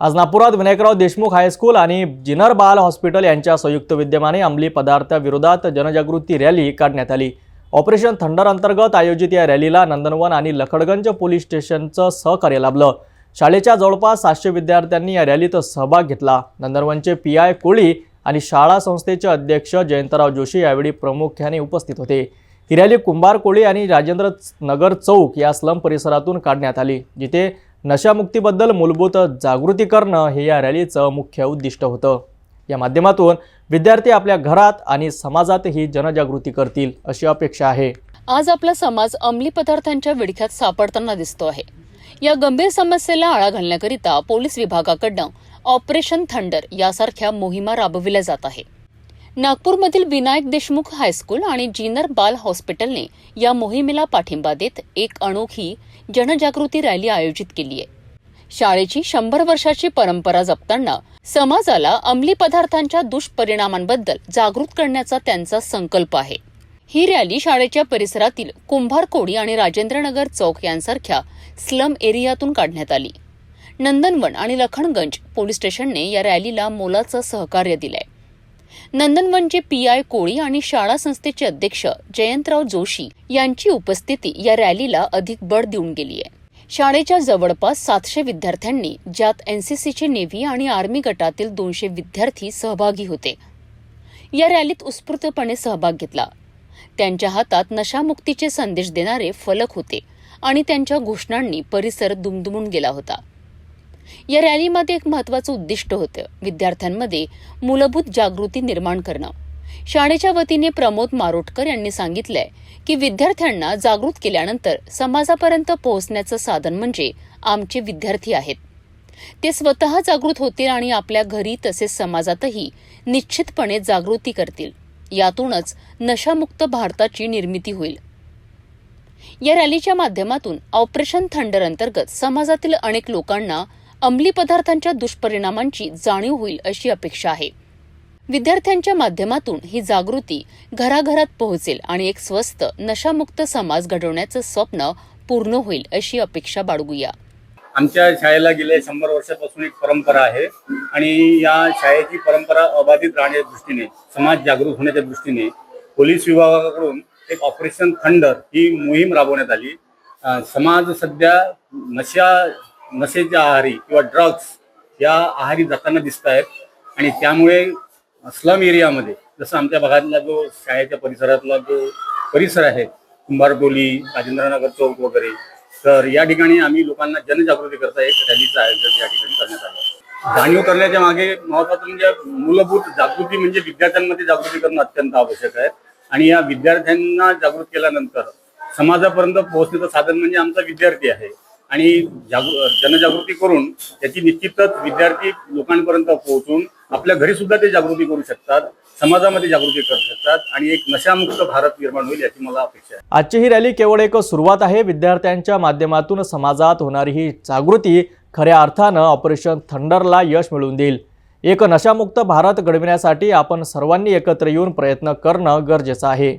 आज नागपुरात विनायकराव देशमुख हायस्कूल आणि जिनर बाल हॉस्पिटल यांच्या संयुक्त विद्यमाने अंमली पदार्थाविरोधात जनजागृती रॅली काढण्यात आली. ऑपरेशन थंडर अंतर्गत आयोजित या रॅलीला नंदनवन आणि लखडगंज पोलीस स्टेशनचं सहकार्य लाभलं. शाळेच्या जवळपास सातशे विद्यार्थ्यांनी या रॅलीत सहभाग घेतला. नंदनवनचे पी आय कोळी आणि शाळा संस्थेचे अध्यक्ष जयंतराव जोशी यावेळी प्रामुख्याने उपस्थित होते. ही रॅली कुंभार कोळी आणि राजेंद्र नगर चौक या स्लम परिसरातून काढण्यात आली जिथे नशामुक्तीबद्दल मूलभूत जागृती करणं हे या रॅलीचं मुख्य उद्दिष्ट होतं. या माध्यमातून विद्यार्थी आपल्या घरात आणि समाजातही जनजागृती करतील अशी अपेक्षा आहे. आज आपला समाज अंमली पदार्थांच्या विडख्यात सापडताना दिसतो आहे. या गंभीर समस्येला आळा घालण्याकरिता पोलीस विभागाकडनं ऑपरेशन थंडर यासारख्या मोहिमा राबविल्या जात आहे. नागपूरमधील विनायक देशमुख हायस्कूल आणि जिनर बाल हॉस्पिटलने या मोहिमेला पाठिंबा देत एक अनोखी जनजागृती रॅली आयोजित केली आहे. शाळेची शंभर वर्षाची परंपरा जपताना समाजाला अंमली पदार्थांच्या दुष्परिणामांबद्दल जागृत करण्याचा त्यांचा संकल्प आहे. ही रॅली शाळेच्या परिसरातील कुंभारकोडी आणि राजेंद्रनगर चौक यांसारख्या स्लम एरियातून काढण्यात आली. नंदनवन आणि लखणगंज पोलीस स्टेशनने या रॅलीला मोलाचं सहकार्य दिलंय. नंदनवनचे पी आय कोळी आणि शाळा संस्थेचे अध्यक्ष जयंतराव जोशी यांची उपस्थिती या रॅलीला अधिक बळ देऊन गेली आहे. शाळेच्या जवळपास सातशे विद्यार्थ्यांनी ज्यात एनसीसीचे नेव्ही आणि आर्मी गटातील दोनशे विद्यार्थी सहभागी होते. या रॅलीत उत्स्फूर्तपणे सहभाग घेतला. त्यांच्या हातात नशामुक्तीचे संदेश देणारे फलक होते आणि त्यांच्या घोषणांनी परिसर दुमदुमून गेला होता. या रॅलीमध्ये एक महत्वाचं उद्दिष्ट होतं विद्यार्थ्यांमध्ये मूलभूत जागृती निर्माण करणं. शाळेच्या वतीने प्रमोद मारोटकर यांनी सांगितलंय की विद्यार्थ्यांना जागृत केल्यानंतर समाजापर्यंत पोहोचण्याचं साधन म्हणजे आमचे विद्यार्थी आहेत. ते स्वतः जागृत होतील आणि आपल्या घरी तसेच समाजातही निश्चितपणे जागृती करतील. यातूनच नशामुक्त भारताची निर्मिती होईल. या रॅलीच्या माध्यमातून ऑपरेशन थंडर अंतर्गत समाजातील अनेक लोकांना अंमली पदार्थांच्या दुष्परिणामांची जाणीव होईल अशी अपेक्षा आहे. विद्यार्थ्यांच्या माध्यमातून ही जागृती घराघरात पोहोचेल आणि एक स्वस्त नशामुक्त समाज घडवण्याचं स्वप्न पूर्ण होईल अशी अपेक्षा बाळगूया. आमच्या शाळेला गेल्या शंभर वर्षापासून एक परंपरा आहे आणि या शाळेची परंपरा अबाधित राहण्याच्या दृष्टीने समाज जागृत होण्याच्या दृष्टीने पोलीस विभागाकडून एक ऑपरेशन थंडर ही मोहीम राबवण्यात आली. समाज सध्या नशा नशेच्या आहारी किंवा ड्रग्स या आहारी जाताना दिसत आहेत आणि त्यामुळे स्लम एरियामध्ये जसं आमच्या भागातला जो शाळेच्या परिसरातला जो परिसर आहे कुंभारटोली राजेंद्रनगर चौक वगैरे तर या ठिकाणी आम्ही लोकांना जनजागृती करता एक रॅलीचं आयोजन या ठिकाणी करण्यात आलं. जाणीव करण्याच्या मागे महत्वाचं म्हणजे मूलभूत जागृती म्हणजे विद्यार्थ्यांमध्ये जागृती करणं अत्यंत आवश्यक आहे. आणि या विद्यार्थ्यांना जागृत केल्यानंतर समाजापर्यंत पोहोचण्याचं साधन म्हणजे आमचा विद्यार्थी आहे. आणि जागृ जनजागृती करून त्याची निश्चितच विद्यार्थी लोकांपर्यंत पोहोचून आपल्या घरी सुद्धा ते जागृती करू शकतात समाजामध्ये जागृती करू शकतात आणि एक नशामुक्त भारत निर्माण होईल याची मला अपेक्षा आहे. आजची ही रॅली केवळ एक सुरुवात आहे. विद्यार्थ्यांच्या माध्यमातून समाजात होणारी ही जागृती खऱ्या अर्थानं ऑपरेशन थंडरला यश मिळवून देईल. एक नशामुक्त भारत घडविण्यासाठी आपण सर्वांनी एकत्र येऊन प्रयत्न करणं गरजेचं आहे.